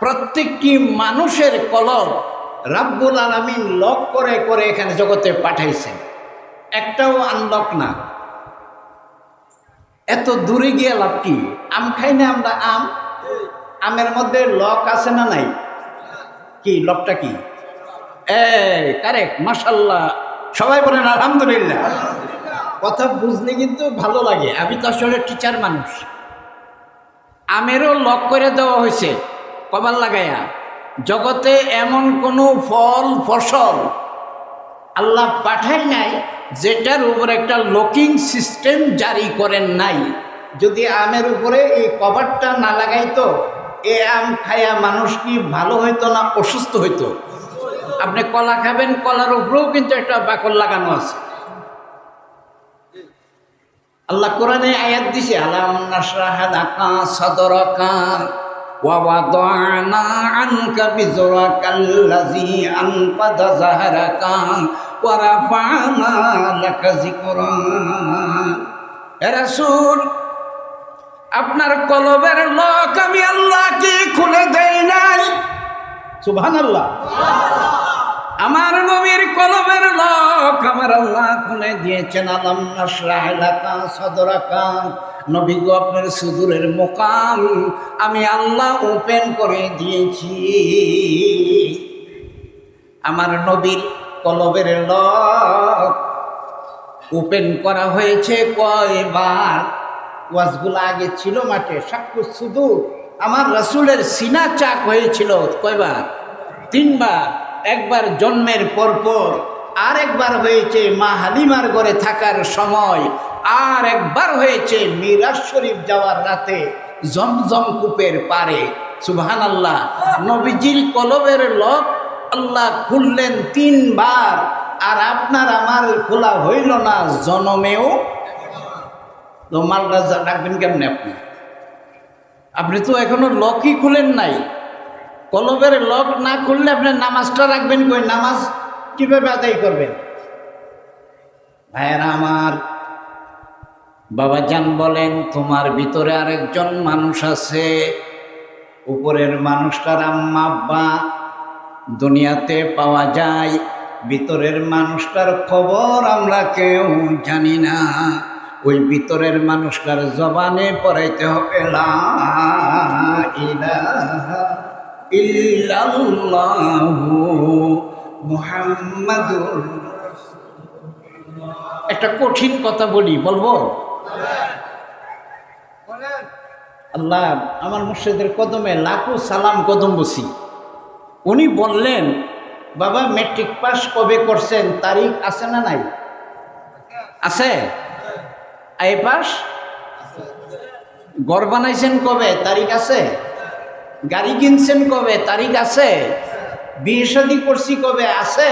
প্রত্যেকটি মানুষের কলব রাব্বুল আলামিন লক করে করে এখানে জগতে পাঠাইছেন। একটাও আনলক না। এত দূরে গিয়ে লাভ কি? আম খাই না আমরা? আম? আমের মধ্যে লক আছে না নাই? কি, লকটা কি? কারেক্ট মাশাল্লাহ সবাই বলেন, আলহামদুলিল্লাহ। কথা বুঝলে কিন্তু ভালো লাগে। আমি তো আসলে টিচার মানুষ। আমেরও লক করে দেওয়া হয়েছে। কবার লাগাইয়া, জগতে এমন কোনো ফল, ফসল আল্লাহ পাঠাই নাই, যেটার উপর একটা লকিং সিস্টেম জারি করেন নাই। যদি আমের উপরে এই কভারটা না লাগাইতো, এ আম খাইয়া মানুষ কি ভালো হইতো না অসুস্থ হইতো? আপনি কলা খাবেন, কলার উপরেও কিন্তু একটা বাকল লাগানো আছে। আল্লাহ কোরআনে আয়াত দিছে, আলাম নাশরাহা লাকা সাদরাকা ওয়া عنك بزرك الذي أنقض যাহরাকা ورفعنا لك ذكرا. রাসূল, আপনার কলবের লক আমি আল্লাহ কি খুলে দেই নাই। সুবহানাল্লাহ। লোক আমার আল্লাহ খুলে দিয়েছেন আলাম নাসরাহ এলাকা সদরাকা। নবী আপনার সুদূরের মোকাম আমি আল্লাহ ওপেন করে দিয়েছি। আমার নবীর কলবের লক ওপেন করা হয়েছে কয়বার। ওয়াজগুলো আগে ছিল মাঠে সাক্ষু শুধু আমার রসুলের সিনা চাক হয়েছিল কয়বার? তিনবার। একবার জন্মের পরপর। আর একবার হয়েছে মা হালিমার ঘরে থাকার সময় আর একবার হয়েছে মিরাজ শরীফ যাওয়ার রাতে জমজম কূপের পারে সুবহান আল্লাহ নবীজির কলবের লক আল্লাহ খুললেন তিনবার, আর আপনার আমার খোলা হইল না জনমেও। মালটা রাখবেন কেমনে আপনি? আপনি তো এখনও লকই খুলেন নাই। কলবের লক না খুললে আপনি নামাজটা রাখবেন কই? নামাজ কীভাবে আদায় করবেন ভাইয়েরা আমার বাবা জান বলেন, তোমার ভিতরে আরেকজন মানুষ আছে। উপরের মানুষটার আম্মা, আব্বা, দুনিয়াতে পাওয়া যায়। ভিতরের মানুষটার খবর আমরা কেউ জানি না। ওই ভিতরের মানুষটার জবানে পড়াইতে হবে ইল্লাল্লাহু মুহাম্মাদুর একটা কঠিন কথা বলি বলব? আল্লাহ আমার মুর্শিদের কদমে লাখো সালাম কদম বসি। উনি বললেন বাবা মেট্রিক পাস কবে করছেন? তারিখ আছে না নাই? আছে? আই পাস? ঘর বানাইছেন কবে? তারিখ আছে? গাড়ি কিনছেন কবে? তারিখ আছে? বিয়ে শাদি করছি কবে? আছে।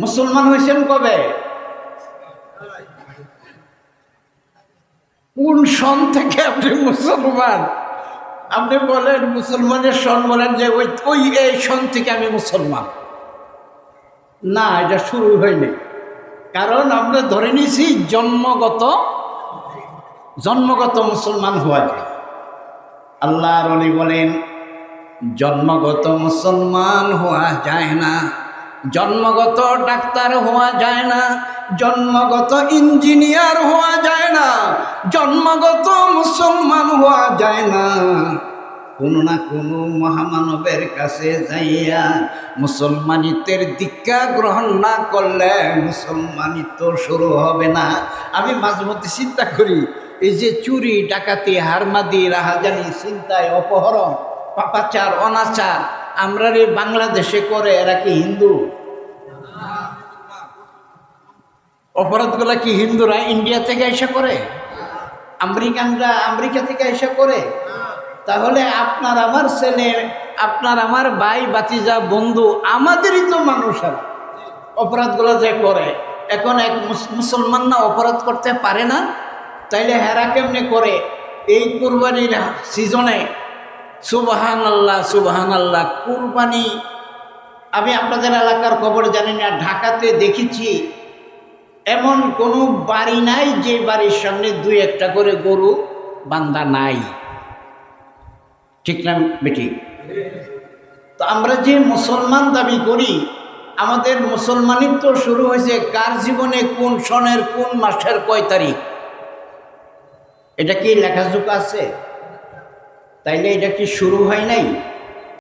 মুসলমান হয়েছেন কবে? কোন সন থেকে আপনি মুসলমান? আপনি বলেন, মুসলমানের সন বলেন যে ওই ওই এই সন থেকে আমি মুসলমান। না, এটা শুরু হয়নি। কারণ আমরা ধরে নিয়েছি জন্মগত জন্মগত মুসলমান হওয়া যায় আল্লাহ রলি বলেন জন্মগত মুসলমান হওয়া যায় না, জন্মগত ডাক্তার হওয়া যায় না, জন্মগত ইঞ্জিনিয়ার হওয়া যায় না, জন্মগত মুসলমান হওয়া যায় না। কোনো না কোনো মহামানবের কাছে যাইয়া মুসলমানিত্বের দীক্ষা গ্রহণ না করলে মুসলমানিত্ব শুরু হবে না। আমি মাঝে মধ্যে চিন্তা করি, এই যে চুরি, ডাকাতি, হারমাদি, রাহাজানি চিন্তায় অপহরণ পাপাচার, অনাচার আমরা রে বাংলাদেশে করে, এরা কি হিন্দু? অপরাধগুলা কি হিন্দুরা ইন্ডিয়া থেকে এসে করে? আমেরিকানরা আমেরিকা থেকে এসে করে? তাহলে আপনার আমার ছেলে, আপনার আমার ভাই বাতিজা বন্ধু, আমাদেরই তো মানুষ আর। অপরাধগুলো যে করে, এখন এক মুস- মুসলমান না অপরাধ করতে পারে না? তাইলে হেরা কেমনে করে? এই কুরবানির সিজনে সুবাহান আল্লাহ কুরবানি। আমি আপনাদের এলাকার খবর জানি না, ঢাকাতে দেখেছি। এমন কোনো বাড়ি নাই যে বাড়ির সামনে দুই একটা করে গরু বান্দা নাই। ঠিক না বেটি? তো আমরা যে মুসলমান দাবি করি, আমাদের মুসলমানিত্ব শুরু হয়েছে কার জীবনে, কোন সনের, কোন মাসের কয় তারিখ? এটা কি লেখাজোকা আছে? তাইলে এটা কি শুরু হয় নাই?